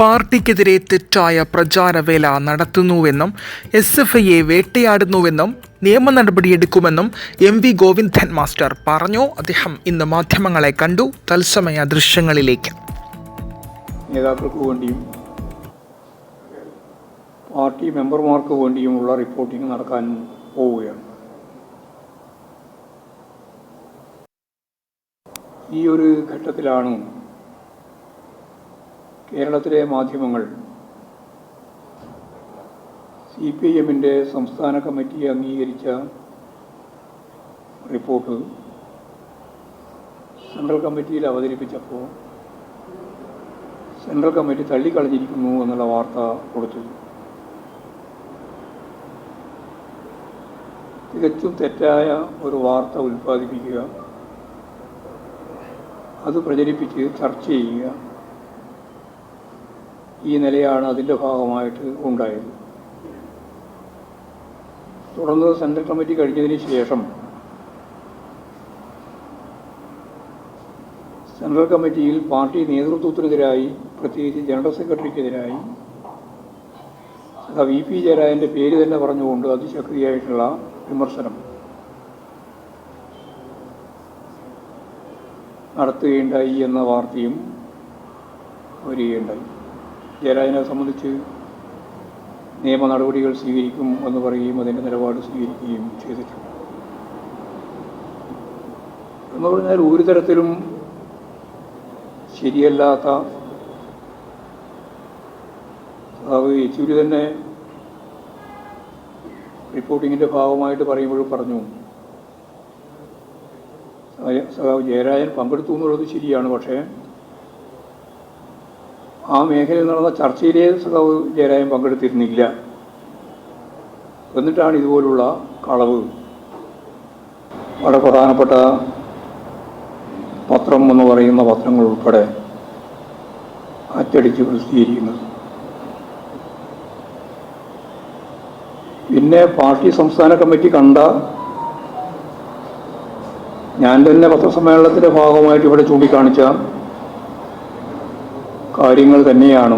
പാർട്ടിക്കെതിരെ തെറ്റായ പ്രചാരവേല നടത്തുന്നുവെന്നും S F ഐയെ വേട്ടയാടുന്നുവെന്നും നിയമ നടപടിയെടുക്കുമെന്നും എം വി ഗോവിന്ദൻ മാസ്റ്റർ പറഞ്ഞു. അദ്ദേഹം ഇന്ന് മാധ്യമങ്ങളെ കണ്ടു. തത്സമയ ദൃശ്യങ്ങളിലേക്ക്. നേതാക്കൾക്ക് വേണ്ടിയും പാർട്ടി മെമ്പർമാർക്ക് വേണ്ടിയുമുള്ള റിപ്പോർട്ടിംഗ് നടക്കാൻ പോവുകയാണ്. ഈ ഒരു ഘട്ടത്തിലാണ് കേരളത്തിലെ മാധ്യമങ്ങൾ സി പി ഐ എമ്മിന്റെ സംസ്ഥാന കമ്മിറ്റി അംഗീകരിച്ച റിപ്പോർട്ട് സെൻട്രൽ കമ്മിറ്റിയിൽ അവതരിപ്പിച്ചപ്പോൾ സെൻട്രൽ കമ്മിറ്റി തള്ളിക്കളഞ്ഞിരിക്കുന്നു എന്നുള്ള വാർത്ത കൊടുത്തു. തികച്ചും തെറ്റായ ഒരു വാർത്ത ഉൽപ്പാദിപ്പിക്കുക അത് പ്രചരിപ്പിച്ച് ചർച്ച ചെയ്യുക ഈ നിലയാണ് അതിന്റെ ഭാഗമായിട്ട് ഉണ്ടായത്. തുടർന്ന് സെൻട്രൽ കമ്മിറ്റി കഴിഞ്ഞതിന് ശേഷം സെൻട്രൽ കമ്മിറ്റിയിൽ പാർട്ടി നേതൃത്വത്തിനെതിരായി പ്രത്യേകിച്ച് ജനറൽ സെക്രട്ടറിക്കെതിരായി വി പി ജയരാജന്റെ പേര് തന്നെ പറഞ്ഞുകൊണ്ട് അതിശക്തിയായിട്ടുള്ള വിമർശനം നടത്തുകയുണ്ടായി എന്ന വാർത്തയും വരികയുണ്ടായി. ജയരാജനെ സംബന്ധിച്ച് നിയമ നടപടികൾ സ്വീകരിക്കും എന്ന് പറയുകയും അതിന്റെ നിലപാട് സ്വീകരിക്കുകയും ചെയ്തിട്ടുണ്ട്. എന്ന് പറഞ്ഞാൽ ഒരു തരത്തിലും ശരിയല്ലാത്ത യെച്ചൂരി തന്നെ റിപ്പോർട്ടിങ്ങിന്റെ ഭാഗമായിട്ട് പറയുമ്പോഴും പറഞ്ഞു സഖാവ് ജയരാജൻ പങ്കെടുത്തു എന്നുള്ളത് ശരിയാണ് പക്ഷേ ആ മേഖലയിൽ നടന്ന ചർച്ചയിലേ സഖാവ് ജയരാജൻ പങ്കെടുത്തിരുന്നില്ല. എന്നിട്ടാണ് ഇതുപോലുള്ള കളവ്. വളരെ പ്രധാനപ്പെട്ട പത്രം എന്ന് പറയുന്ന പത്രങ്ങൾ ഉൾപ്പെടെ അച്ചടിച്ച് പ്രസിദ്ധീകരിക്കുന്നത്. പിന്നെ പാർട്ടി സംസ്ഥാന കമ്മിറ്റി കണ്ട ഞാൻ തന്നെ പത്രസമ്മേളനത്തിന്റെ ഭാഗമായിട്ട് ഇവിടെ ചൂണ്ടിക്കാണിച്ച കാര്യങ്ങൾ തന്നെയാണ്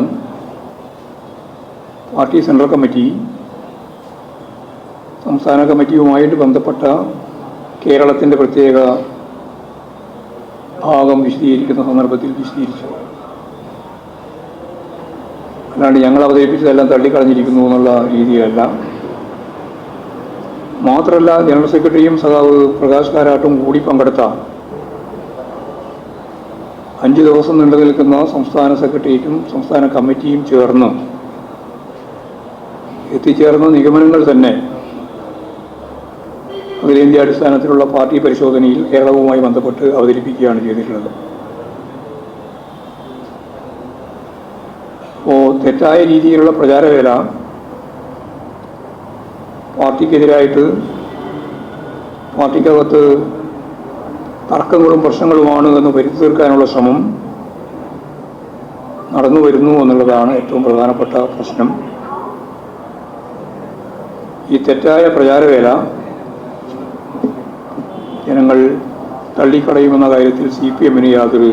പാർട്ടി സെൻട്രൽ കമ്മിറ്റി സംസ്ഥാന കമ്മിറ്റിയുമായിട്ട് ബന്ധപ്പെട്ട കേരളത്തിന്റെ പ്രത്യേക ഭാഗം വിശദീകരിക്കുന്ന സന്ദർഭത്തിൽ വിശദീകരിച്ചു. അല്ലാണ്ട് ഞങ്ങൾ അവതരിപ്പിച്ചതെല്ലാം തള്ളിക്കളഞ്ഞിരിക്കുന്നു എന്നുള്ള രീതിയല്ല മാത്രമല്ല ജനറൽ സെക്രട്ടറിയും സഖാവ് പ്രകാശ് കാരാട്ടും കൂടി പങ്കെടുത്ത അഞ്ച് ദിവസം നീണ്ടു നിൽക്കുന്ന സംസ്ഥാന സെക്രട്ടേറിയറ്റും സംസ്ഥാന കമ്മിറ്റിയും ചേർന്ന് എത്തിച്ചേർന്ന നിഗമനങ്ങൾ തന്നെ അഖിലേന്ത്യാ അടിസ്ഥാനത്തിലുള്ള പാർട്ടി പരിശോധനയിൽ കേരളവുമായി ബന്ധപ്പെട്ട് അവതരിപ്പിക്കുകയാണ് ചെയ്തിട്ടുള്ളത്. അപ്പോൾ തെറ്റായ രീതിയിലുള്ള പ്രചാരവേല പാർട്ടിക്കെതിരായിട്ട് പാർട്ടിക്കകത്ത് തർക്കങ്ങളും പ്രശ്നങ്ങളുമാണ് എന്ന് വരുത്തി തീർക്കാനുള്ള ശ്രമം നടന്നു വരുന്നു എന്നുള്ളതാണ് ഏറ്റവും പ്രധാനപ്പെട്ട പ്രശ്നം. ഈ തെറ്റായ പ്രചാരവേല ജനങ്ങൾ തള്ളിക്കളയുമെന്ന കാര്യത്തിൽ സി പി എമ്മിന് യാതൊരു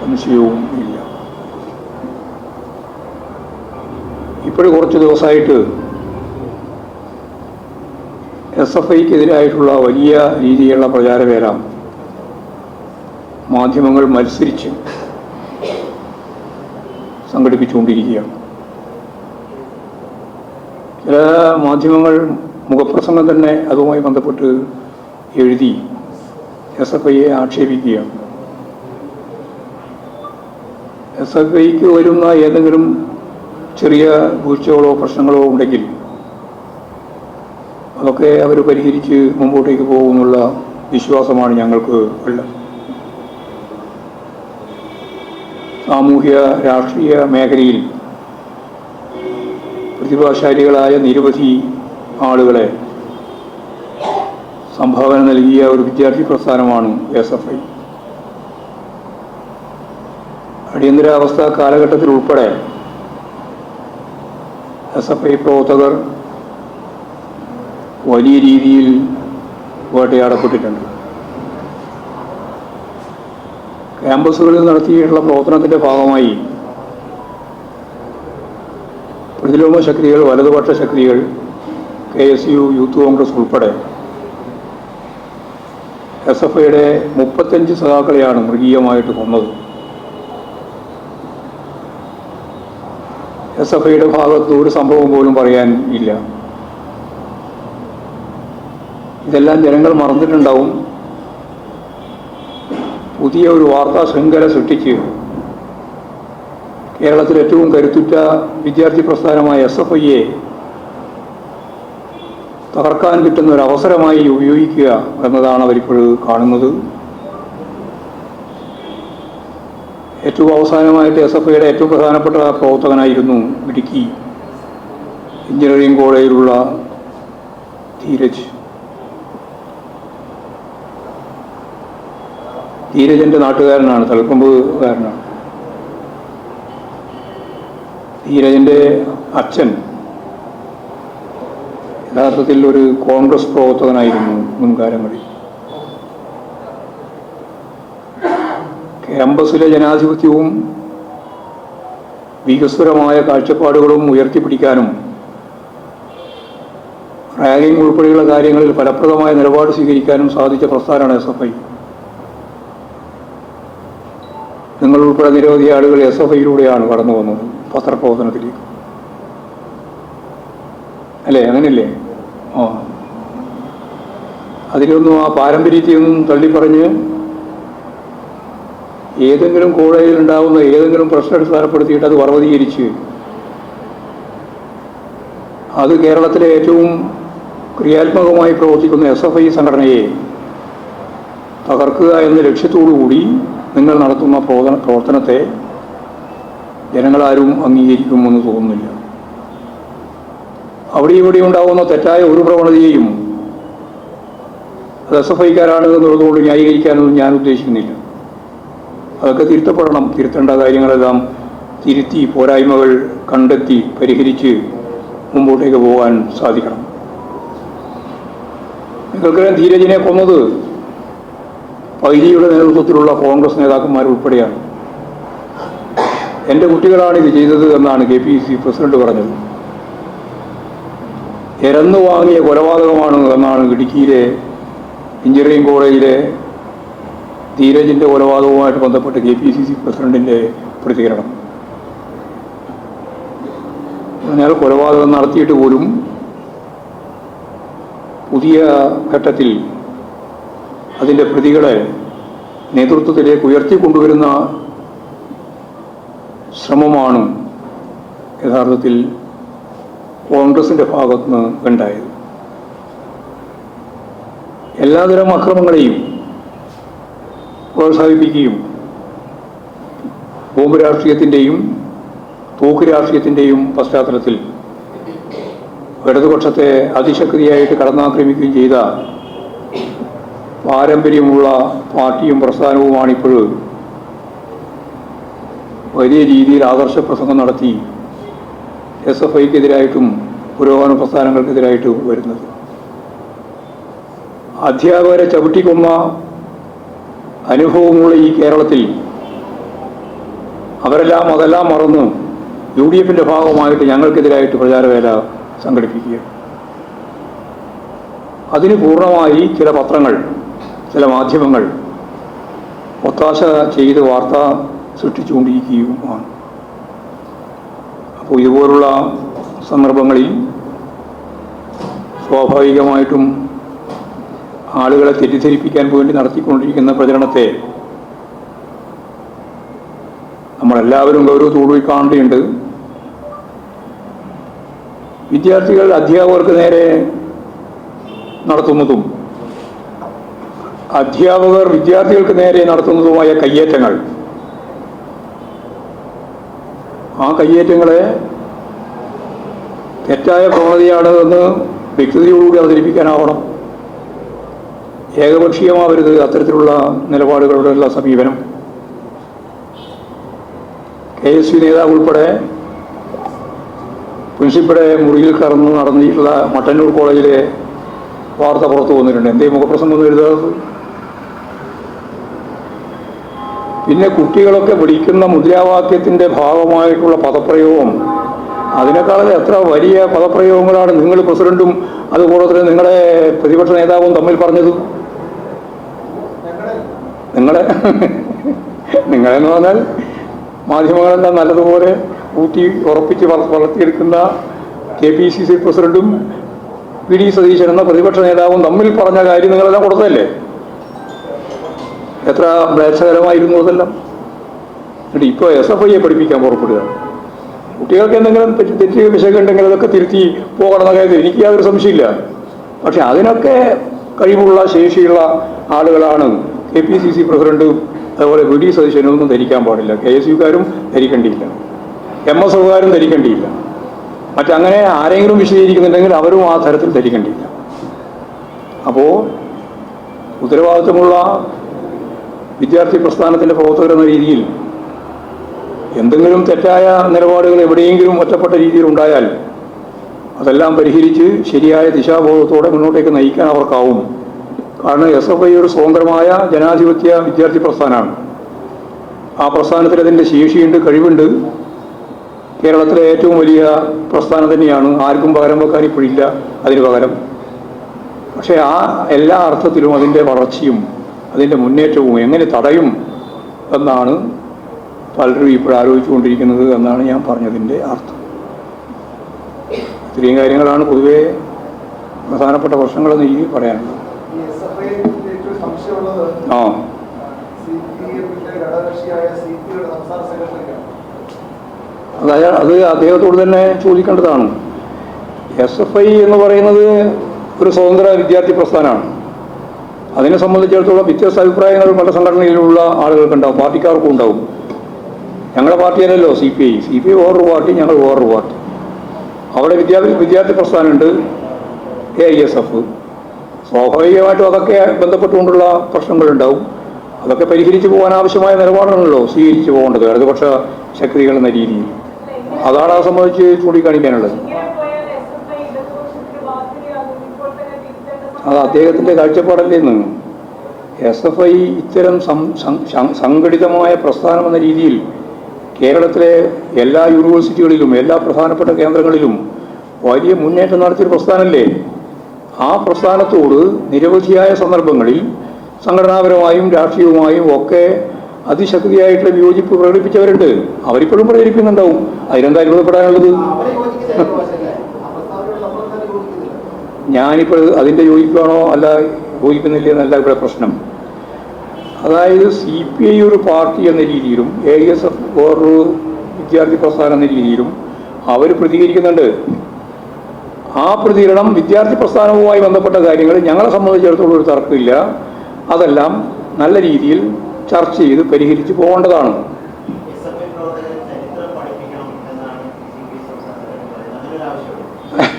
സംശയവും ഇല്ല. ഇപ്പോഴും കുറച്ച് ദിവസമായിട്ട് എസ് എഫ് ഐക്കെതിരായിട്ടുള്ള വലിയ രീതിയിലുള്ള പ്രചാരവേല മാധ്യമങ്ങൾ മത്സരിച്ച് സംഘടിപ്പിച്ചുകൊണ്ടിരിക്കുകയാണ്. ചില മാധ്യമങ്ങൾ മുഖപ്രസംഗം തന്നെ അതുമായി ബന്ധപ്പെട്ട് എഴുതി എസ് എഫ് ഐയെ ആക്ഷേപിക്കുകയാണ്. എസ് എഫ് ഐക്ക് വരുന്ന ഏതെങ്കിലും ചെറിയ വീഴ്ചകളോ പ്രശ്നങ്ങളോ ഉണ്ടെങ്കിൽ അതൊക്കെ അവർ പരിഹരിച്ച് മുമ്പോട്ടേക്ക് പോകുമെന്നുള്ള വിശ്വാസമാണ് ഞങ്ങൾക്ക് ഉള്ളത്. സാമൂഹ്യ രാഷ്ട്രീയ മേഖലയിൽ പ്രതിഭാശാലികളായ നിരവധി ആളുകളെ സംഭാവന നൽകിയ ഒരു വിദ്യാർത്ഥി പ്രസ്ഥാനമാണ് എസ് എഫ് ഐ. അടിയന്തരാവസ്ഥ കാലഘട്ടത്തിൽ ഉൾപ്പെടെ എസ് എഫ് ഐ പ്രവർത്തകർ വലിയ രീതിയിൽ വേട്ടയാടപ്പെട്ടിട്ടുണ്ട്. ക്യാമ്പസുകളിൽ നടത്തിയിട്ടുള്ള പ്രവർത്തനത്തിന്റെ ഭാഗമായി പ്രതിലോമ ശക്തികൾ വലതുപക്ഷ ശക്തികൾ K S U youth Congress ഉൾപ്പെടെ എസ് എഫ് ഐയുടെ മുപ്പത്തഞ്ച് സഖാക്കളെയാണ് മൃഗീയമായിട്ട് കൊന്നത്. എസ് എഫ് ഐയുടെ ഭാഗത്ത് ഒരു സംഭവം പോലും പറയാൻ ഇല്ല. ഇതെല്ലാം ജനങ്ങൾ മറന്നിട്ടുണ്ടാവും. പുതിയ ഒരു വാർത്താ ശൃംഖല സൃഷ്ടിച്ച് കേരളത്തിൽ ഏറ്റവും കരുത്തുറ്റ വിദ്യാർത്ഥി പ്രസ്ഥാനമായ എസ് എഫ് ഐയെ തകർക്കാൻ കിട്ടുന്ന ഒരു അവസരമായി ഉപയോഗിക്കുക എന്നതാണ് അവരിപ്പോൾ കാണുന്നത്. ഏറ്റവും അവസാനമായിട്ട് എസ് എഫ് ഐയുടെ ഏറ്റവും പ്രധാനപ്പെട്ട പ്രവർത്തകനായിരുന്നു ഇടുക്കി എഞ്ചിനീയറിംഗ് കോളേജിലുള്ള ധീരജ്. ധീരജന്റെ നാട്ടുകാരനാണ് തളിക്കൊമ്പുകാരനാണ് ധീരജന്റെ അച്ഛൻ യഥാർത്ഥത്തിൽ ഒരു കോൺഗ്രസ് പ്രവർത്തകനായിരുന്നു മുൻകാലങ്ങളിൽ. ക്യാമ്പസിലെ ജനാധിപത്യവും വികസ്വരമായ കാഴ്ചപ്പാടുകളും ഉയർത്തിപ്പിടിക്കാനും റാഗിംഗ് ഉൾപ്പെടെയുള്ള കാര്യങ്ങളിൽ ഫലപ്രദമായ നിലപാട് സ്വീകരിക്കാനും സാധിച്ച പ്രസ്ഥാനമാണ് എസ് എഫ് ഐ. നിങ്ങൾ ഉൾപ്പെടെ നിരവധി ആളുകൾ എസ് എഫ് ഐയിലൂടെയാണ് കടന്നു വന്നത് പത്രപ്രവർത്തനത്തിലേക്ക്. അല്ലേ? അങ്ങനെയല്ലേ? ഓ അതിലൊന്നും ആ പാരമ്പര്യത്തെയൊന്നും തള്ളിപ്പറഞ്ഞ് ഏതെങ്കിലും കോളേജിൽ ഉണ്ടാകുന്ന ഏതെങ്കിലും പ്രശ്നം അടിസ്ഥാനപ്പെടുത്തിയിട്ട് അത് പർവതീകരിച്ച് അത് കേരളത്തിലെ ഏറ്റവും ക്രിയാത്മകമായി പ്രവർത്തിക്കുന്ന എസ് എഫ് ഐ സംഘടനയെ തകർക്കുക എന്ന ലക്ഷ്യത്തോടു കൂടി നിങ്ങൾ നടത്തുന്ന പ്രവർത്തന പ്രവർത്തനത്തെ ജനങ്ങളാരും അംഗീകരിക്കുമെന്ന് തോന്നുന്നില്ല. അവിടെ ഇവിടെ ഉണ്ടാകുന്ന തെറ്റായ ഒരു പ്രവണതയെയും അത് എസ് എഫ് ഐക്കാരാണ് എന്നുള്ളതുകൊണ്ട് ന്യായീകരിക്കാനൊന്നും ഞാൻ ഉദ്ദേശിക്കുന്നില്ല. അതൊക്കെ തിരുത്തപ്പെടണം. തിരുത്തേണ്ട കാര്യങ്ങളെല്ലാം തിരുത്തി പോരായ്മകൾ കണ്ടെത്തി പരിഹരിച്ച് മുമ്പോട്ടേക്ക് പോകാൻ സാധിക്കണം. നിങ്ങൾക്കറിയാം ധീരജിനെ കൊന്നത് പൈലിയുടെ നേതൃത്വത്തിലുള്ള കോൺഗ്രസ് നേതാക്കന്മാർ ഉൾപ്പെടെയാണ് എന്റെ കുട്ടികളാണ് ഇത് ചെയ്തത് എന്നാണ് കെ പി സി പ്രസിഡന്റ് പറഞ്ഞത്. എരന്നു വാങ്ങിയ കൊലപാതകമാണ് എന്നാണ് ഇടുക്കിയിലെ എഞ്ചിനീയറിംഗ് കോളേജിലെ ധീരജിന്റെ കൊലപാതകവുമായിട്ട് ബന്ധപ്പെട്ട് കെ പി സി സി പ്രസിഡന്റിന്റെ പ്രതികരണം. അയാൾ കൊലപാതകം നടത്തിയിട്ട് പോലും പുതിയ ഘട്ടത്തിൽ അതിന്റെ പ്രതികളെ നേതൃത്വത്തിലേക്ക് ഉയർത്തിക്കൊണ്ടുവരുന്ന ശ്രമമാണ് യഥാർത്ഥത്തിൽ കോൺഗ്രസിന്റെ ഭാഗത്തുനിന്ന് ഉണ്ടായത്. എല്ലാതരം അക്രമങ്ങളെയും പ്രോത്സാഹിപ്പിക്കുകയും ബോംബ് രാഷ്ട്രീയത്തിന്റെയും തൂക്ക് രാഷ്ട്രീയത്തിന്റെയും പശ്ചാത്തലത്തിൽ ഇടതുപക്ഷത്തെ അതിശക്തിയായിട്ട് കടന്നാക്രമിക്കുകയും ചെയ്ത പാരമ്പര്യമുള്ള പാർട്ടിയും പ്രസ്ഥാനവുമാണ് പ്രസ്ഥാനവുമാണിപ്പോൾ വലിയ രീതിയിൽ ആദർശ പ്രസംഗം നടത്തി എസ് എഫ് ഐക്കെതിരായിട്ടും പുരോഗമന പ്രസ്ഥാനങ്ങൾക്കെതിരായിട്ടും വരുന്നത്. അധ്യാപകരെ ചവിട്ടിക്കൊന്ന അനുഭവമുള്ള ഈ കേരളത്തിൽ അവരെല്ലാം അതെല്ലാം മറന്ന് യു ഡി എഫിന്റെ ഭാഗമായിട്ട് ഞങ്ങൾക്കെതിരായിട്ട് പ്രചാരവേല സംഘടിപ്പിക്കുക അതിന് പൂർണമായി ചില പത്രങ്ങൾ ചില മാധ്യമങ്ങൾ ഒത്താശ ചെയ്ത് വാർത്ത സൃഷ്ടിച്ചുകൊണ്ടിരിക്കുകയുമാണ്. അപ്പോൾ ഇതുപോലുള്ള സന്ദർഭങ്ങളിൽ സ്വാഭാവികമായിട്ടും ആളുകളെ തെറ്റിദ്ധരിപ്പിക്കാൻ വേണ്ടി നടത്തിക്കൊണ്ടിരിക്കുന്ന പ്രചരണത്തെ നമ്മളെല്ലാവരും ഗൗരവത്തോടുകൂടി കാണേണ്ടതുണ്ട്. വിദ്യാർത്ഥികൾ അധ്യാപകർക്ക് നേരെ നടത്തുന്നതും അധ്യാപകർ വിദ്യാർത്ഥികൾക്ക് നേരെ നടത്തുന്നതുമായ കയ്യേറ്റങ്ങൾ. ആ കയ്യേറ്റങ്ങളെ തെറ്റായ പ്രവണതയാണ് എന്ന് വ്യക്തതയോടുകൂടി അവതരിപ്പിക്കാനാവണം. ഏകപക്ഷീയമാവരുത് അത്തരത്തിലുള്ള നിലപാടുകളുടെയുള്ള സമീപനം. കെ എസ് യു നേതാവ് ഉൾപ്പെടെ പ്രിൻസിപ്പടെ മുറിയിൽ കടന്ന് നടന്നിട്ടുള്ള മട്ടന്നൂർ കോളേജിലെ വാർത്ത പുറത്തു വന്നിട്ടുണ്ട്. എന്തേ മുഖപ്രസംഗം ഒന്നും പിന്നെ കുട്ടികളൊക്കെ വിളിക്കുന്ന മുദ്രാവാക്യത്തിന്റെ ഭാഗമായിട്ടുള്ള പദപ്രയോഗം. അതിനേക്കാളും എത്ര വലിയ പദപ്രയോഗങ്ങളാണ് നിങ്ങൾ പ്രസിഡന്റും അതുപോലെ തന്നെ നിങ്ങളുടെ പ്രതിപക്ഷ നേതാവും തമ്മിൽ പറഞ്ഞത്? നിങ്ങളെ? നിങ്ങളെന്ന് പറഞ്ഞാൽ മാധ്യമങ്ങളെല്ലാം നല്ലതുപോലെ ഊട്ടി ഉറപ്പിച്ച് വള- വളർത്തിയെടുക്കുന്ന കെ പി സി സി പ്രസിഡന്റും വി ഡി സതീശൻ എന്ന പ്രതിപക്ഷ നേതാവും തമ്മിൽ പറഞ്ഞ കാര്യം നിങ്ങളെല്ലാം കൊടുത്തതല്ലേ? എത്ര മ്ലേച്ഛകരമായിരുന്നു അതെല്ലാം. എന്നിട്ട് ഇപ്പോൾ എസ് എഫ് ഐയെ പഠിപ്പിക്കാൻ പുറപ്പെടുക. കുട്ടികൾക്ക് എന്തെങ്കിലും തെറ്റ് തെറ്റ് വിഷയമുണ്ടെങ്കിൽ അതൊക്കെ തിരുത്തി പോകണമെന്ന കാര്യത്തിൽ എനിക്ക് യാതൊരു സംശയമില്ല പക്ഷെ അതിനൊക്കെ കഴിവുള്ള ശേഷിയുള്ള ആളുകളാണ് കെ പി സി സി പ്രസിഡന്റും അതുപോലെ വി ഡി സതീശനും ഒന്നും ധരിക്കാൻ പാടില്ല. കെ എസ് യുക്കാരും ധരിക്കേണ്ടിയില്ല. എം എസ് എഫുകാരും ധരിക്കേണ്ടിയില്ല. മറ്റങ്ങനെ ആരെങ്കിലും വിശദീകരിക്കുന്നുണ്ടെങ്കിൽ അവരും ആ തരത്തിൽ ധരിക്കേണ്ടിയില്ല. അപ്പോൾ ഉത്തരവാദിത്തമുള്ള വിദ്യാർത്ഥി പ്രസ്ഥാനത്തിന്റെ പ്രവർത്തകരെന്ന രീതിയിൽ എന്തെങ്കിലും തെറ്റായ നിലപാടുകൾ എവിടെയെങ്കിലും ഒറ്റപ്പെട്ട രീതിയിൽ ഉണ്ടായാൽ അതെല്ലാം പരിഹരിച്ച് ശരിയായ ദിശാബോധത്തോടെ മുന്നോട്ടേക്ക് നയിക്കാൻ അവർക്കാവും. കാരണം എസ് എഫ് ഐ ഒരു സ്വതന്ത്രമായ ജനാധിപത്യ വിദ്യാർത്ഥി പ്രസ്ഥാനമാണ്. ആ പ്രസ്ഥാനത്തിൽ അതിന്റെ ശേഷിയുണ്ട് കഴിവുണ്ട്. കേരളത്തിലെ ഏറ്റവും വലിയ പ്രസ്ഥാനം തന്നെയാണ്. ആർക്കും പകരം വെക്കാൻ ഇപ്പോഴില്ല അതിന് പകരം. പക്ഷേ ആ എല്ലാ അർത്ഥത്തിലും അതിന്റെ വളർച്ചയും അതിന്റെ മുന്നേറ്റവും എങ്ങനെ തടയും എന്നാണ് പലരും ഇപ്പോൾ ആലോചിച്ചുകൊണ്ടിരിക്കുന്നത് എന്നാണ് ഞാൻ പറഞ്ഞതിന്റെ അർത്ഥം. ഇത്രയും കാര്യങ്ങളാണ് പൊതുവേ പ്രധാനപ്പെട്ട പ്രശ്നങ്ങളെന്ന് എനിക്ക് പറയാനുള്ളത്. ആ. അതായത് അത് അദ്ദേഹത്തോട് തന്നെ ചോദിക്കേണ്ടതാണ്. എസ് എഫ് ഐ എന്ന് പറയുന്നത് ഒരു സ്വതന്ത്ര വിദ്യാർത്ഥി പ്രസ്ഥാനമാണ്. അതിനെ സംബന്ധിച്ചിടത്തോളം വ്യത്യസ്ത അഭിപ്രായങ്ങൾ പല സംഘടനയിലുള്ള ആളുകൾക്കുണ്ടാവും പാർട്ടിക്കാർക്കും ഉണ്ടാവും. ഞങ്ങളുടെ പാർട്ടിയല്ലല്ലോ C P I. C P I വേറൊരു പാർട്ടി ഞങ്ങൾ വേറൊരു പാർട്ടി. അവിടെ വിദ്യാർത്ഥി വിദ്യാർത്ഥി പ്രസ്ഥാനമുണ്ട് എ ഐ എസ് എഫ് സ്വാഭാവികമായിട്ടും അതൊക്കെ ബന്ധപ്പെട്ടുകൊണ്ടുള്ള പ്രശ്നങ്ങളുണ്ടാവും. അതൊക്കെ പരിഹരിച്ചു പോകാൻ ആവശ്യമായ നിലപാടാണല്ലോ സ്വീകരിച്ചു പോകേണ്ടത് ഇടതുപക്ഷ ശക്തികൾ എന്ന രീതിയിൽ. അതാണ് ആ സംബന്ധിച്ച് ചൂണ്ടിക്കാണിക്കാനുള്ളത് ഇങ്ങനെ പോയാൽ എസ് എഫ് ഐ ഇടതുപക്ഷത്തിന് ബാധ്യതയാകും ഇപ്പോൾ തന്നെ തിരുത്തേണ്ട അത് അദ്ദേഹത്തിന്റെ കാഴ്ചപ്പാടല്ലേന്ന്? എസ് എഫ് ഐ ഇത്തരം സംഘടിതമായ പ്രസ്ഥാനം എന്ന രീതിയിൽ കേരളത്തിലെ എല്ലാ യൂണിവേഴ്സിറ്റികളിലും എല്ലാ പ്രധാനപ്പെട്ട കേന്ദ്രങ്ങളിലും വലിയ മുന്നേറ്റം നടത്തിയൊരു പ്രസ്ഥാനമല്ലേ ആ പ്രസ്ഥാനത്തോട് നിരവധിയായ സന്ദർഭങ്ങളിൽ സംഘടനാപരമായും രാഷ്ട്രീയവുമായും ഒക്കെ അതിശക്തിയായിട്ടുള്ള വിയോജിപ്പ് പ്രകടിപ്പിച്ചവരുണ്ട്. അവരിപ്പോഴും പ്രചരിപ്പിക്കുന്നുണ്ടാവും. അതിനെന്താ അത്ഭുതപ്പെടാനുള്ളത് അവരെ യോജിക്കുന്നില്ല പക്ഷേ ആ പ്രസ്താവനയോട് നമ്മൾ തന്നെ യോജിക്കുന്നില്ല ഞാനിപ്പോൾ അതിന്റെ യോജിക്കുകയാണോ അല്ല യോജിക്കുന്നില്ല എന്നല്ല ഇവിടെ പ്രശ്നം. അതായത് സി പി ഐ ഒരു പാർട്ടി എന്ന രീതിയിലും എ എസ് എഫ് വേറൊരു വിദ്യാർത്ഥി പ്രസ്ഥാനം എന്ന രീതിയിലും അവർ പ്രതികരിക്കുന്നുണ്ട്. ആ പ്രതികരണം വിദ്യാർത്ഥി പ്രസ്ഥാനവുമായി ബന്ധപ്പെട്ട കാര്യങ്ങൾ ഞങ്ങളെ സംബന്ധിച്ചിടത്തോളം ഒരു തർക്കമില്ല. അതെല്ലാം നല്ല രീതിയിൽ ചർച്ച ചെയ്ത് പരിഹരിച്ച് പോകേണ്ടതാണ്.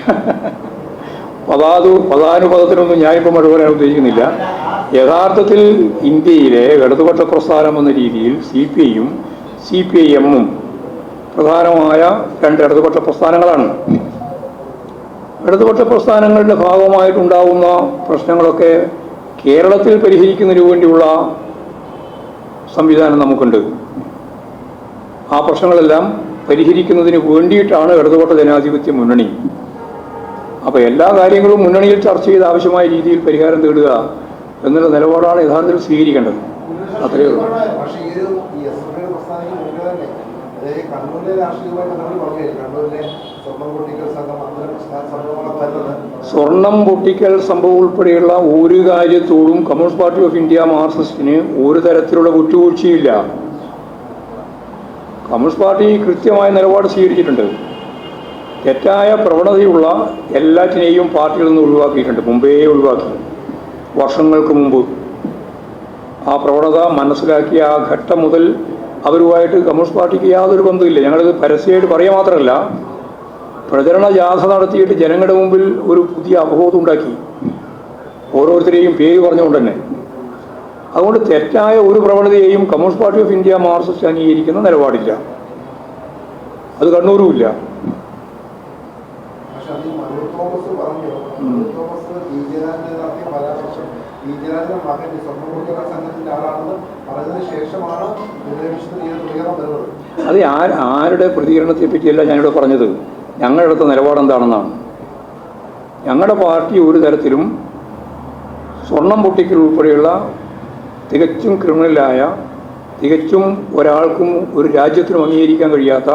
Ha ha ഐ പദാതു പദാനുപദത്തിനൊന്നും ഞാനിപ്പോൾ മറുപടി ഉദ്ദേശിക്കുന്നില്ല. യഥാർത്ഥത്തിൽ ഇന്ത്യയിലെ ഇടതുപക്ഷ പ്രസ്ഥാനം എന്ന രീതിയിൽ സി പി ഐയും സി പി ഐ എമ്മും പ്രധാനമായ രണ്ട് ഇടതുപക്ഷ പ്രസ്ഥാനങ്ങളാണ്. ഇടതുപക്ഷ പ്രസ്ഥാനങ്ങളുടെ ഭാഗമായിട്ടുണ്ടാകുന്ന പ്രശ്നങ്ങളൊക്കെ കേരളത്തിൽ പരിഹരിക്കുന്നതിന് വേണ്ടിയുള്ള സംവിധാനം നമുക്കുണ്ട്. ആ പ്രശ്നങ്ങളെല്ലാം പരിഹരിക്കുന്നതിന് വേണ്ടിയിട്ടാണ് ഇടതുപക്ഷ ജനാധിപത്യ മുന്നണി അപ്പോൾ എല്ലാ കാര്യങ്ങളും മുന്നണിയിൽ ചർച്ച ചെയ്ത് ആവശ്യമായ രീതിയിൽ പരിഹാരം തേടുക എന്നുള്ള നിലപാടാണ് യഥാർത്ഥത്തിൽ സ്വീകരിക്കേണ്ടത്. അത്രയേ ഉള്ളൂ. സ്വർണം പൊട്ടിക്കൽ സംഭവം ഉൾപ്പെടെയുള്ള ഒരു കാര്യത്തോടും കമ്മ്യൂണിസ്റ്റ് പാർട്ടി ഓഫ് ഇന്ത്യ മാർക്സിസ്റ്റിന് ഒരു തരത്തിലുള്ള വിട്ടുവീഴ്ചയില്ല കമ്മ്യൂണിസ്റ്റ് പാർട്ടി കൃത്യമായ നിലപാട് സ്വീകരിച്ചിട്ടുണ്ട്. തെറ്റായ പ്രവണതയുള്ള എല്ലാറ്റിനെയും പാർട്ടിയിൽ നിന്ന് ഒഴിവാക്കിയിട്ടുണ്ട്. മുമ്പേ ഒഴിവാക്കി. വർഷങ്ങൾക്ക് മുമ്പ്. ആ പ്രവണത മനസ്സിലാക്കിയ ആ ഘട്ടം മുതൽ അവരുമായിട്ട് കമ്മ്യൂണിസ്റ്റ് പാർട്ടിക്ക് യാതൊരു ബന്ധമില്ല ഞങ്ങളിത് പരസ്യമായിട്ട് പറയുക മാത്രമല്ല പ്രചരണ ജാഥ നടത്തിയിട്ട് ജനങ്ങളുടെ മുമ്പിൽ ഒരു പുതിയ അവബോധം ഉണ്ടാക്കി. ഓരോരുത്തരെയും പേര് പറഞ്ഞുകൊണ്ട് തന്നെ. അതുകൊണ്ട് തെറ്റായ ഒരു പ്രവണതയെയും communist party of India marxist അംഗീകരിക്കുന്ന നിലപാടില്ല. അത് കണ്ണൂരുമില്ല പക്ഷെ അത് ഈ മനോജ് തോമസ് പറഞ്ഞു മനോജ് തോമസ് ബി ജയരാജനെ നടത്തിയ പരാമർശം ബി മാറ്റി സ്വർണ സ്വർണം സംഘത്തിന്റെ ആളാണെന്ന് പറഞ്ഞതിന് ശേഷമാണ് പ്രതികരണം വരുന്നത് അത് ആര് ആരുടെ പ്രതികരണത്തെ പറ്റിയല്ല ഞാനിവിടെ പറഞ്ഞത്. ഞങ്ങളുടെ അടുത്ത നിലപാടെന്താണെന്നാണ് ഞങ്ങളുടെ പാർട്ടി ഒരു തരത്തിലും സ്വർണം പൊട്ടിക്കൽ ഉൾപ്പെടെയുള്ള തികച്ചും ക്രിമിനലായ തികച്ചും ഒരാൾക്കും ഒരു രാജ്യത്തിനും അംഗീകരിക്കാൻ കഴിയാത്ത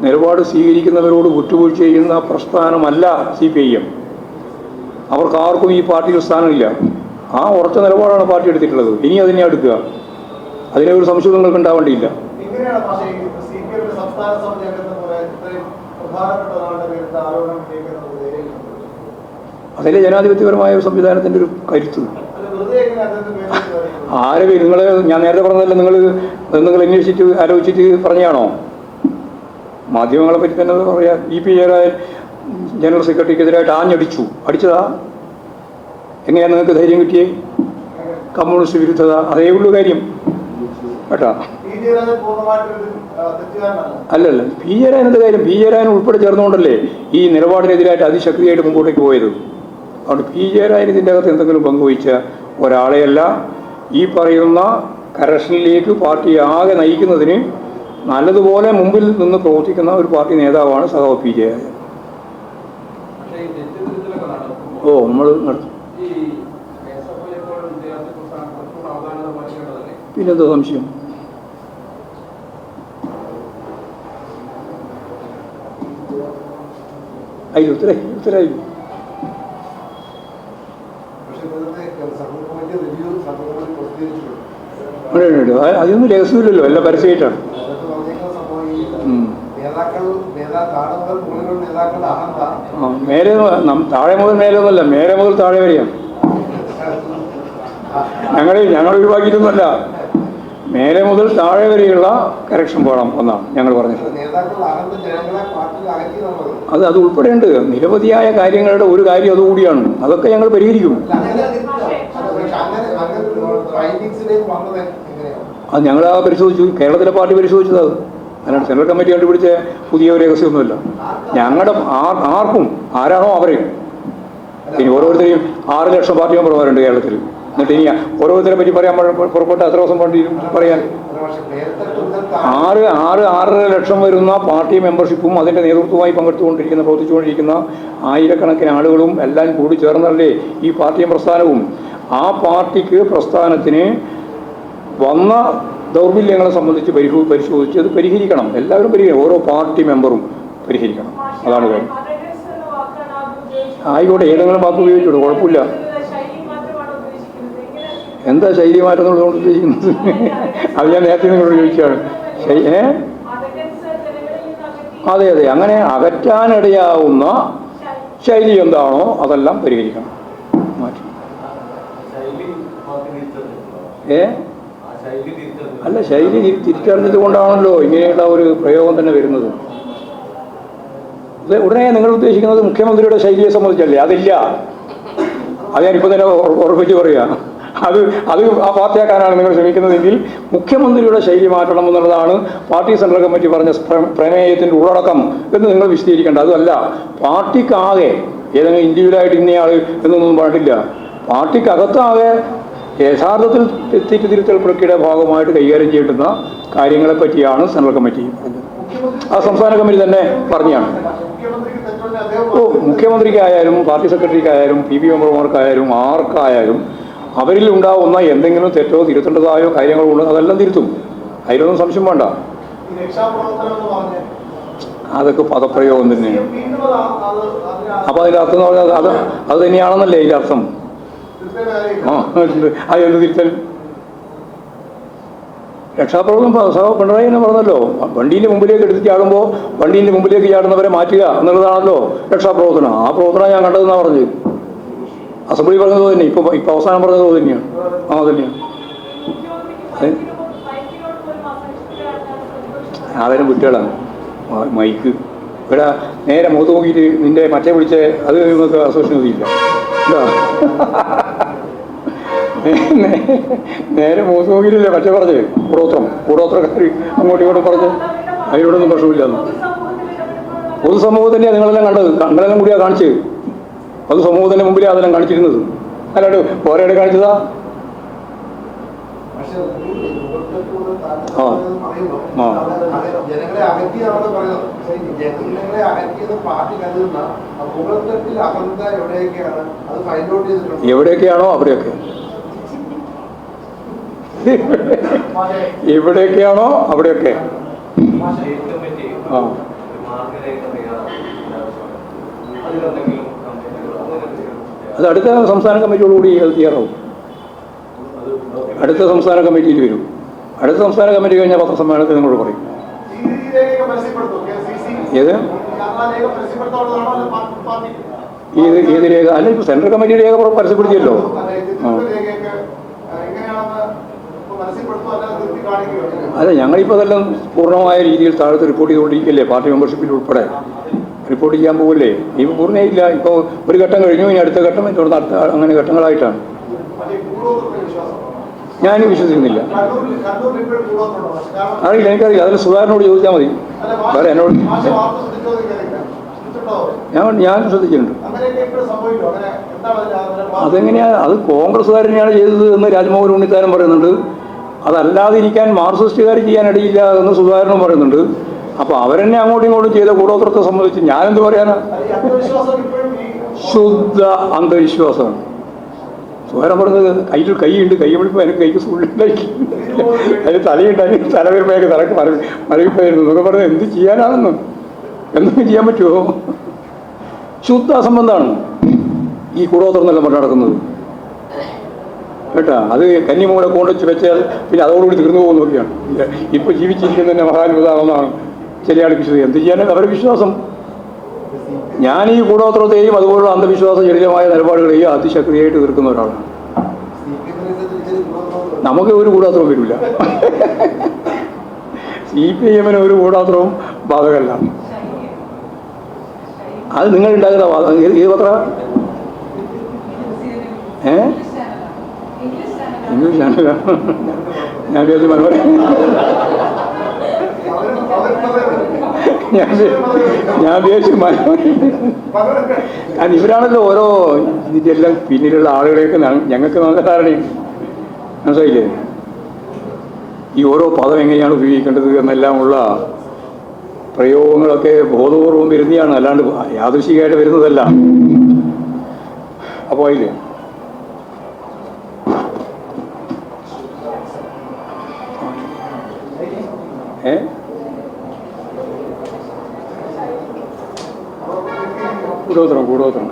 നിലപാട് സ്വീകരിക്കുന്നവരോട് വിട്ടുവീഴ്ച ചെയ്യുന്ന പ്രസ്ഥാനമല്ല സി പി ഐ എം. അവർക്ക് ആർക്കും ഈ പാർട്ടിയിൽ സ്ഥാനമില്ല. ആ ഉറച്ച നിലപാടാണ് പാർട്ടി എടുത്തിട്ടുള്ളത്. ഇനി അതിനെ എടുക്കുക. അതിനെ ഒരു സംശയം നിങ്ങൾക്ക് ഉണ്ടാവേണ്ടിയില്ല അതിലെ ജനാധിപത്യപരമായ ഒരു സംവിധാനത്തിന്റെ ഒരു കരുത്ത്. ആരെ നിങ്ങൾ ഞാൻ നേരത്തെ പറഞ്ഞതല്ല നിങ്ങൾ നിങ്ങൾ അന്വേഷിച്ചിട്ട് ആലോചിച്ചിട്ട് പറഞ്ഞാണോ മാധ്യമങ്ങളെ പറ്റി തന്നെ പറയാം ഇ പി ജയരാജൻ ജനറൽ സെക്രട്ടറിക്കെതിരായിട്ട് ആഞ്ഞടിച്ചു. അടിച്ചതാ? എങ്ങനെയാണ് നിങ്ങൾക്ക് ധൈര്യം കിട്ടിയേ? കമ്മ്യൂണിസ്റ്റ് വിരുദ്ധത അതേ ഉള്ളൂ കാര്യം. കേട്ടാ? പി ജയരാജൻ പൂർണമായിട്ടൊരു എന്ത് കാര്യം? അല്ലല്ല പി പി ജയരാജൻ ഉൾപ്പെടെ ചേർന്നുകൊണ്ടല്ലേ ഈ നിലപാടിനെതിരായിട്ട് അതിശക്തിയായിട്ട് മുമ്പോട്ടേക്ക് പോയത്? അതുകൊണ്ട് പി ജയരാജൻ ഇതിന്റെ അകത്ത് എന്തെങ്കിലും പങ്കുവഹിച്ച ഒരാളെയല്ല ഈ പറയുന്ന കറക്ഷനിലേക്ക് പാർട്ടി ആകെ നയിക്കുന്നതിന് നല്ലതുപോലെ മുമ്പിൽ നിന്ന് പ്രവർത്തിക്കുന്ന ഒരു പാർട്ടി നേതാവാണ് സഹോ പി ഈ നെറ്റിതിരുത്തലൊക്കെ ഓ നമ്മൾ നടത്തും ഈ എസ് എഫ് ഐ പോലുള്ള വിദ്യാർത്ഥി പ്രസ്ഥാനം കുറച്ചുകൂടെ അവധാനത പാലിക്കേണ്ടതല്ലേ പിന്നെന്താ സംശയം അയ്യോ ഉത്തരായി ഉത്തരായി പക്ഷേ ഇന്നത്തെ സർവ കമ്മിറ്റി റിവ്യൂ സർവ കമ്മിറ്റി പ്രസിദ്ധീകരിച്ചു ഉണ്ട്, ഉണ്ട്, ഉണ്ട്. അത് അതൊന്നും രഹസ്യമില്ലല്ലോ എല്ലാം പരസ്യമായിട്ടാണ് അതിനകത്ത് പറഞ്ഞേക്കുന്ന സംഭവം ഈ ഉം. നേതാക്കൾ മേലെ താഴെ മുതൽ മേലെ ഒന്നല്ല മേലെ മുതൽ താഴെ വരെയാണ്. ഞങ്ങൾ ഞങ്ങൾ ഒഴിവാക്കിയിട്ടൊന്നുമല്ല. മേലെ മുതൽ താഴെ വരെയുള്ള കറക്ഷൻ പോകണം എന്നാണ് ഞങ്ങൾ പറഞ്ഞത്. അത് അത് ഉൾപ്പെടെയുണ്ട് നിരവധിയായ കാര്യങ്ങളുടെ ഒരു കാര്യം അതുകൂടിയാണ്. അതൊക്കെ ഞങ്ങൾ പരിഹരിക്കും. അത് ഞങ്ങൾ ആ പരിശോധിച്ചു കേരളത്തിലെ പാർട്ടി പരിശോധിച്ചത് അല്ലാണ്ട് സെൻട്രൽ കമ്മിറ്റി കണ്ടുപിടിച്ച പുതിയ ഒരു രഹസ്യമൊന്നുമില്ല. ഞങ്ങളുടെ ആർ ആർക്കും ആരാണോ അവരെയും. ഇനി ഓരോരുത്തരെയും ആറ് ലക്ഷം പാർട്ടി മെമ്പർമാരുണ്ട് കേരളത്തിൽ. എന്നിട്ട് ഇനി ഓരോരുത്തരെ പറ്റി പറയാൻ പുറപ്പെട്ട് എത്ര ദിവസം വേണ്ടി പറയാൻ? ആറ് ആറ് ആറര ലക്ഷം വരുന്ന പാർട്ടി മെമ്പർഷിപ്പും അതിന്റെ നേതൃത്വമായി പങ്കെടുത്തുകൊണ്ടിരിക്കുന്ന പ്രവർത്തിച്ചുകൊണ്ടിരിക്കുന്ന ആയിരക്കണക്കിന് ആളുകളും എല്ലാം കൂടി ചേർന്നല്ലേ ഈ പാർട്ടിയും പ്രസ്ഥാനവും? ആ പാർട്ടിക്ക് പ്രസ്ഥാനത്തിന് വന്ന ദൗർബല്യങ്ങളെ സംബന്ധിച്ച് പരിഹോ പരിശോധിച്ച് അത് പരിഹരിക്കണം. എല്ലാവരും പരിഹരിക്കണം ഓരോ പാർട്ടി മെമ്പറും പരിഹരിക്കണം. അതാണ് കാര്യം. ആയിക്കോട്ടെ ഏതെങ്കിലും വാക്ക് ഉപയോഗിച്ചോളൂ. കുഴപ്പമില്ല. എന്താ ശൈലി മാറ്റം എന്നുള്ളതുകൊണ്ട് ഉദ്ദേശിക്കുന്നത്? അത് ഞാൻ നേരത്തെ നിങ്ങളോട് ചോദിക്കുകയാണ് ഏ? അതെ അതെ. അങ്ങനെ അകറ്റാനിടയാവുന്ന ശൈലി എന്താണോ അതെല്ലാം പരിഹരിക്കണം. മാറ്റി? ഏ? അല്ല ശൈലി തിരിച്ചറിഞ്ഞത് കൊണ്ടാണല്ലോ ഇങ്ങനെയുള്ള ഒരു പ്രയോഗം തന്നെ വരുന്നത്. ഉടനെ നിങ്ങൾ ഉദ്ദേശിക്കുന്നത് മുഖ്യമന്ത്രിയുടെ ശൈലിയെ സംബന്ധിച്ചല്ലേ? അതില്ല. അത് ഞാനിപ്പോൾ തന്നെ ഉറ- ഉറപ്പിച്ച് പറയുക അത് അത് പാർട്ടിയാക്കാനാണ് നിങ്ങൾ ശ്രമിക്കുന്നതെങ്കിൽ മുഖ്യമന്ത്രിയുടെ ശൈലി മാറ്റണം എന്നുള്ളതാണ് പാർട്ടി സെൻട്രൽ കമ്മിറ്റി പറഞ്ഞ പ്ര- പ്രമേയത്തിന്റെ ഉള്ളടക്കം എന്ന് നിങ്ങൾ വിശദീകരിക്കേണ്ട. അതല്ല പാർട്ടിക്കാകെ ഏതെങ്കിലും ഇൻഡിവിജ്വലായിട്ട് ഇന്നയാൾ എന്നൊന്നും പാടില്ല പാർട്ടിക്കകത്താകെ യഥാർത്ഥത്തിൽ തെറ്റ് തിരുത്തൽ പ്രക്രിയയുടെ ഭാഗമായിട്ട് കൈകാര്യം ചെയ്യേണ്ടുന്ന കാര്യങ്ങളെ പറ്റിയാണ് സെൻട്രൽ കമ്മിറ്റി. ആ സംസ്ഥാന കമ്മിറ്റി തന്നെ പറഞ്ഞാണ്. ഓ മുഖ്യമന്ത്രിക്കായാലും പാർട്ടി സെക്രട്ടറിക്കായാലും പി ബി മെമ്പർമാർക്കായാലും ആർക്കായാലും അവരിൽ ഉണ്ടാവുന്ന എന്തെങ്കിലും തെറ്റോ തിരുത്തേണ്ടതായോ കാര്യങ്ങളോ ഉണ്ടോ അതെല്ലാം തിരുത്തും. അതിലൊന്നും സംശയം വേണ്ട. അതൊക്കെ പദപ്രയോഗം തന്നെയാണ്. അപ്പോൾ അതിന്റെ അർത്ഥം എന്ന് പറഞ്ഞാൽ അത് അത് തന്നെയാണെന്നല്ലേ അതിന്റെ അർത്ഥം? ആ തിരുത്തൽ? രക്ഷാപ്രവർത്തനം പിണറായി തന്നെ പറഞ്ഞല്ലോ. വണ്ടീന്റെ മുമ്പിലേക്ക് എടുത്തിട്ട് ചാടുമ്പോൾ വണ്ടീന്റെ മുമ്പിലേക്ക് ചാടുന്നവരെ മാറ്റുക എന്നുള്ളതാണല്ലോ രക്ഷാപ്രവർത്തനം. ആ പ്രവർത്തനം ഞാൻ കണ്ടതെന്നാണ് പറഞ്ഞത് അസംബ്ലി പറഞ്ഞത് തന്നെ. ഇപ്പോൾ ഇപ്പോൾ അവസാനം പറഞ്ഞത് തന്നെയാണ്. ആ തന്നെയാണ്. ആരും വിട്ടുകളാണ് മൈക്ക്. ഇവിടെ നേരെ മുഖത്ത് നോക്കിയിട്ട് നിന്റെ മറ്റേ വിളിച്ച് അത് നിങ്ങൾക്ക് അസോസിയേഷൻ ഒന്നുമില്ല. നേരെ മുഖത്ത് പക്ഷെ പറഞ്ഞേ കൂടോത്രം കൂടോത്രക്കാർ അങ്ങോട്ടും ഇങ്ങോട്ടും പറഞ്ഞ് അതിനോടൊന്നും പ്രശ്നമില്ലെന്ന്. പൊതുസമൂഹം തന്നെയാണ് നിങ്ങളെല്ലാം കണ്ടത്. കണ്ടെല്ലാം കൂടിയാണ് കാണിച്ചത്. പൊതുസമൂഹത്തിന്റെ മുമ്പിലാണ് അതെല്ലാം കാണിച്ചിരുന്നത്. അല്ലാണ്ട് പോരാടി കാണിച്ചതാ? എവിടെയൊക്കെയാണ്? അത് ഫൈൻഡ് ഔട്ട് ചെയ്തിട്ടുണ്ട്? എവിടെയൊക്കെയാണോ അവിടെയൊക്കെ എവിടെയൊക്കെയാണോ അവിടെയൊക്കെ. ആ. അത് അടുത്ത സംസ്ഥാന കമ്മിറ്റിയോടുകൂടി അത് തയ്യാറാവും. അടുത്ത സംസ്ഥാന കമ്മിറ്റിയിൽ വരും. അടുത്ത സംസ്ഥാന കമ്മിറ്റി കഴിഞ്ഞാൽ പത്രസമ്മേളനത്തിൽ നിങ്ങളോട് പറയും. ഈ ഏത്? ഏത് ഏത് രേഖ? അല്ല ഇപ്പൊ സെൻട്രൽ കമ്മിറ്റി രേഖ പരസ്യപ്പെടുത്തിയല്ലോ. അതെ, ഞങ്ങളിപ്പോൾ അതെല്ലാം പൂർണമായ രീതിയിൽ താഴത്ത് റിപ്പോർട്ട് ചെയ്തുകൊണ്ടിരിക്കില്ലേ? പാർട്ടി മെമ്പർഷിപ്പിൽ ഉൾപ്പെടെ. റിപ്പോർട്ട് ചെയ്യാൻ പോകില്ലേ ഇപ്പോൾ പൂർണയില്ല. ഇപ്പോൾ ഒരു ഘട്ടം കഴിഞ്ഞു. ഇനി അടുത്ത ഘട്ടം തുടർന്ന് അടുത്ത അങ്ങനെ ഘട്ടങ്ങളായിട്ടാണ്. ഞാൻ വിശ്വസിക്കുന്നില്ല. അറിയില്ല എനിക്കറിയില്ല. അതിൽ സുധാകരനോട് ചോദിച്ചാൽ മതി. വേറെ എന്നോട്? ഞാൻ ഞാൻ ശ്രദ്ധിച്ചിട്ടുണ്ട്. അതെങ്ങനെയാണ് അത് കോൺഗ്രസ്സുകാരനെയാണ് ചെയ്തത് എന്ന് രാജ്മോഹൻ ഉണ്ണിത്താനും പറയുന്നുണ്ട്. അതല്ലാതെ ഇരിക്കാൻ മാർക്സിസ്റ്റുകാർ ചെയ്യാനിടയില്ല എന്ന് സുധാകരനും പറയുന്നുണ്ട്. അപ്പോൾ അവരെന്നെ അങ്ങോട്ടും ഇങ്ങോട്ടും ചെയ്ത കൂടോത്രത്തെ സംബന്ധിച്ച് ഞാനെന്ത് പറയാനാ? ശുദ്ധ അന്ധവിശ്വാസമാണ്. സുധാകരൻ പറഞ്ഞത് കയ്യിൽ കൈയുണ്ട്. കൈ വിളിപ്പോൾ എനിക്ക് കൈക്ക് സുള്ളുണ്ടായി അതിന് തലയുണ്ടായി തല വരുമ്പോഴേക്ക് തലക്ക് മറവി മറവിപ്പോയിരുന്നു എന്നൊക്കെ പറഞ്ഞത് എന്ത് ചെയ്യാനാണെന്ന്? എന്തൊക്കെ ചെയ്യാൻ പറ്റുമോ ശുദ്ധ അസംബന്ധമാണ് ഈ കൂടോത്രന്നെല്ലാം പറഞ്ഞു നടക്കുന്നത്. കേട്ടാ? അത് കന്നിമൂല കൊണ്ടുവച്ച് വെച്ചാൽ പിന്നെ അതോടുകൂടി തീർന്നു പോകുന്നൊക്കെയാണ് ഇപ്പോൾ ജീവിച്ചിരിക്കുന്നതന്നെ മഹാത്ഭുതമാണെന്നാണ് ചില ആൾ വിശ്വസിക്കുന്നത്. എന്ത് ചെയ്യാനാണ്? അവരുടെ വിശ്വാസം. ഞാൻ ഈ കൂടോത്രത്തെയും അതുപോലുള്ള അന്ധവിശ്വാസ ജടിലമായ നിലപാടുകളെയും അതിശക്തിയായിട്ട് തീർക്കുന്ന ഒരാളാണ്. നമുക്ക് ഒരു കൂടാത്രവും വരില്ല. സി പി എമ്മിന് ഒരു കൂടാത്രവും ബാധകമല്ല. അത് നിങ്ങൾ ഉണ്ടാക്കുന്ന വാദം ഏത് പത്ര? ഏ? ഇംഗ്ലീഷ് ഞാൻ വിചാരിച്ചു മലബാർ അവരും അവരും പറയുന്നത് ഞാൻ ഞാൻ വിചാരിച്ചു ഇവരാണല്ലോ ഓരോ ഇതിന്റെ എല്ലാം പിന്നിലുള്ള ആളുകളെയൊക്കെ ഞങ്ങൾക്ക് നല്ല ധാരണയുണ്ട് മനസ്സിലായില്ലേ? ഈ ഓരോ പദം എങ്ങനെയാണ് ഉപയോഗിക്കേണ്ടത് എന്നെല്ലാമുള്ള പ്രയോഗങ്ങളൊക്കെ ബോധപൂർവം വരുന്നതാണ്. അല്ലാണ്ട് യാദൃശികമായിട്ട് വരുന്നതല്ല. അപ്പോൾ അതില്ലേ ഏ കൂടോത്രം കൂടോത്രം ഇനി അത് ഛർദ്ദിച്ച് മാറ്റിയതാണ് ഏ ഈ ഓരോ ശരീരത്തേക്ക് ഛർദ്ദിച്ച് മാറിയ ശേഷം പുള്ളി ആരോഗ്യം വീണ്ടെടുത്തതാണ്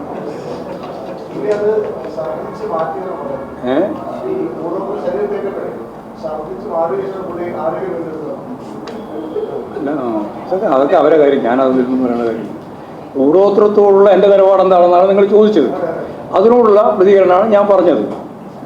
അല്ല ഏ അതൊക്കെ അതൊക്കെ അവരെ കാര്യം. ഞാനതൊന്നും പറയുന്ന കാര്യം കൂടോത്രത്തോടുള്ള എന്റെ നിലപാട് എന്താണെന്നാണ് നിങ്ങൾ ചോദിച്ചത്. അതിനോടുള്ള പ്രതികരണമാണ് ഞാൻ പറഞ്ഞത്.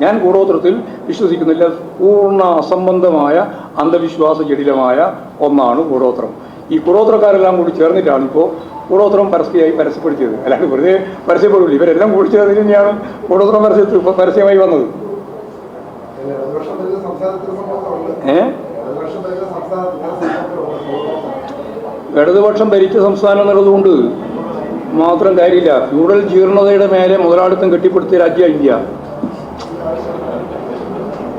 ഞാൻ കൂടോത്രത്തിൽ വിശ്വസിക്കുന്നില്ല. പൂർണ അസംബന്ധമായ അന്ധവിശ്വാസ ജടിലമായ ഒന്നാണ് കൂടോത്രം. ഈ കുറോത്രക്കാരെല്ലാം കൂടി ചേർന്നിട്ടാണ് ഇപ്പോൾ കൂടോത്രം പരസ്യമായി പരസ്യപ്പെടുത്തിയത്. അല്ലാണ്ട് വെറുതെ പരസ്യപ്പെടില്ല ഇവരെല്ലാം കൂടി ചേർന്ന് തന്നെയാണ് കൂടോത്രം പരസ്യത്തിൽ പരസ്യമായി വന്നത്. ഇടതുപക്ഷം ഭരിച്ച സംസ്ഥാനം എന്നുള്ളതുകൊണ്ട് മാത്രം കാര്യമില്ല. ഫ്യൂഡൽ ജീർണതയുടെ മേലെ മുതലാളിത്തം കെട്ടിപ്പടുത്തിയ രാജ്യം ഇന്ത്യ.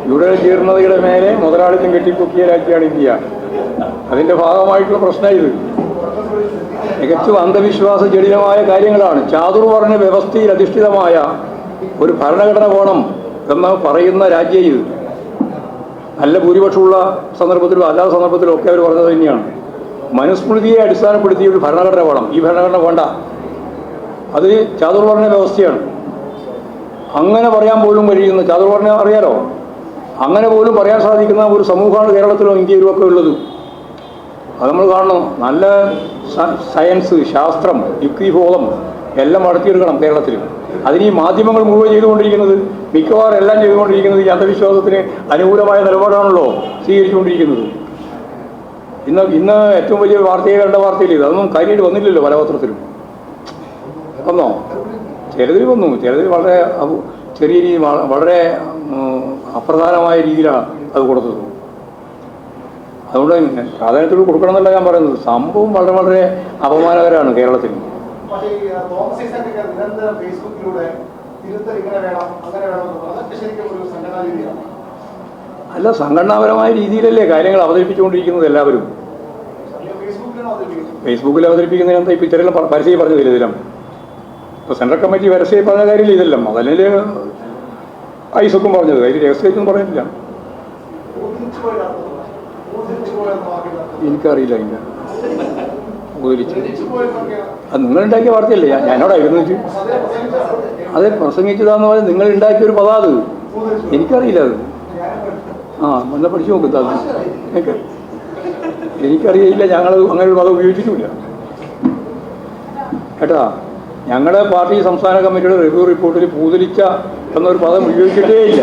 ഫ്യൂഡൽ ജീർണതയുടെ മേലെ മുതലാളിത്തം കെട്ടിപ്പൊക്കിയ രാജ്യമാണ് ഇന്ത്യ. അതിന്റെ ഭാഗമായിട്ടുള്ള പ്രശ്നമായത് ഇത്. തികച്ചും അന്ധവിശ്വാസ ജടിലമായ കാര്യങ്ങളാണ്. ചാതുർവർണ വ്യവസ്ഥയിൽ അധിഷ്ഠിതമായ ഒരു ഭരണഘടന വേണം എന്ന് പറയുന്ന രാജ്യം ഇത്. നല്ല ഭൂരിപക്ഷമുള്ള സന്ദർഭത്തിലും അല്ലാത്ത സന്ദർഭത്തിലും ഒക്കെ അവർ പറഞ്ഞത് തന്നെയാണ്. മനുസ്മൃതിയെ അടിസ്ഥാനപ്പെടുത്തിയ ഒരു ഭരണഘടന വേണം. ഈ ഭരണഘടന വേണ്ട. അത് ചാതുർവർണ വ്യവസ്ഥയാണ്. അങ്ങനെ പറയാൻ പോലും കഴിയുന്ന ചാതുർവർണ അറിയാലോ? അങ്ങനെ പോലും പറയാൻ സാധിക്കുന്ന ഒരു സമൂഹമാണ് കേരളത്തിലോ ഇന്ത്യയിലും ഒക്കെ ഉള്ളത്. അത് നമ്മൾ കാണണം നല്ല സയൻസ് ശാസ്ത്രം യുക്തിബോധം എല്ലാം വളർത്തിയെടുക്കണം കേരളത്തിൽ. അതിന് ഈ മാധ്യമങ്ങൾ മുഴുവൻ ചെയ്തുകൊണ്ടിരിക്കുന്നത് മിക്കവാറും എല്ലാം ചെയ്തുകൊണ്ടിരിക്കുന്നത് ഈ അന്ധവിശ്വാസത്തിന് അനുകൂലമായ നിലപാടാണല്ലോ സ്വീകരിച്ചുകൊണ്ടിരിക്കുന്നത്. ഇന്ന് ഇന്ന് ഏറ്റവും വലിയ വാർത്തയെ കണ്ട വാർത്തയിൽ ഇത്. അതൊന്നും കാര്യമായിട്ട് വന്നില്ലല്ലോ പല പത്രത്തിലും വന്നോ? ചിലതിൽ വന്നു. ചിലതിൽ വളരെ ചെറിയ രീതി വളരെ അപ്രധാനമായ രീതിയിലാണ് അത് കൊടുത്തത്. അതുകൊണ്ട് പ്രാധാന്യത്തോട് കൊടുക്കണം എന്നല്ല ഞാൻ പറയുന്നത്. സംഭവം വളരെ വളരെ അപമാനകരമാണ് കേരളത്തിൽ. അല്ല സംഘടനാപരമായ രീതിയിലല്ലേ കാര്യങ്ങൾ അവതരിപ്പിച്ചുകൊണ്ടിരിക്കുന്നത് എല്ലാവരും. ഫേസ്ബുക്കിൽ അവതരിപ്പിക്കുന്നതിന് എന്താ ഇപ്പോൾ ഇത്തരം പരസ്യം പറഞ്ഞതില്ല ഇതിലും ഇപ്പോൾ സെൻട്രൽ കമ്മിറ്റി പരസ്യം പറഞ്ഞ കാര്യമില്ല ഇതെല്ലാം. അതല്ലേ ഐസൊക്കും പറഞ്ഞത്. അതിൽ രഹസ്യം പറഞ്ഞിട്ടില്ല എനിക്കറിയില്ല അതിന്റെ. ഉപകരിച്ച് അത് നിങ്ങളുണ്ടാക്കിയ വാർത്തയല്ലേ ഞാൻ ഞാനോടായിരുന്നു അതേ പ്രസംഗിച്ചത് അതെ പ്രസംഗിച്ചതാന്ന് പറഞ്ഞാൽ നിങ്ങൾ ഉണ്ടാക്കിയ ഒരു പദം എനിക്കറിയില്ല അത്. ആ വന്ന പഠിച്ചു നോക്കും അത്. എനിക്കറിയില്ല ഞങ്ങൾ അങ്ങനെ ഒരു പദം ഉപയോഗിച്ചിട്ടില്ല കേട്ടാ ഞങ്ങളുടെ പാർട്ടി സംസ്ഥാന കമ്മിറ്റിയുടെ റിവ്യൂ റിപ്പോർട്ടിൽ പൂതലിച്ച എന്നൊരു പദം ഉപയോഗിച്ചിട്ടേ ഇല്ല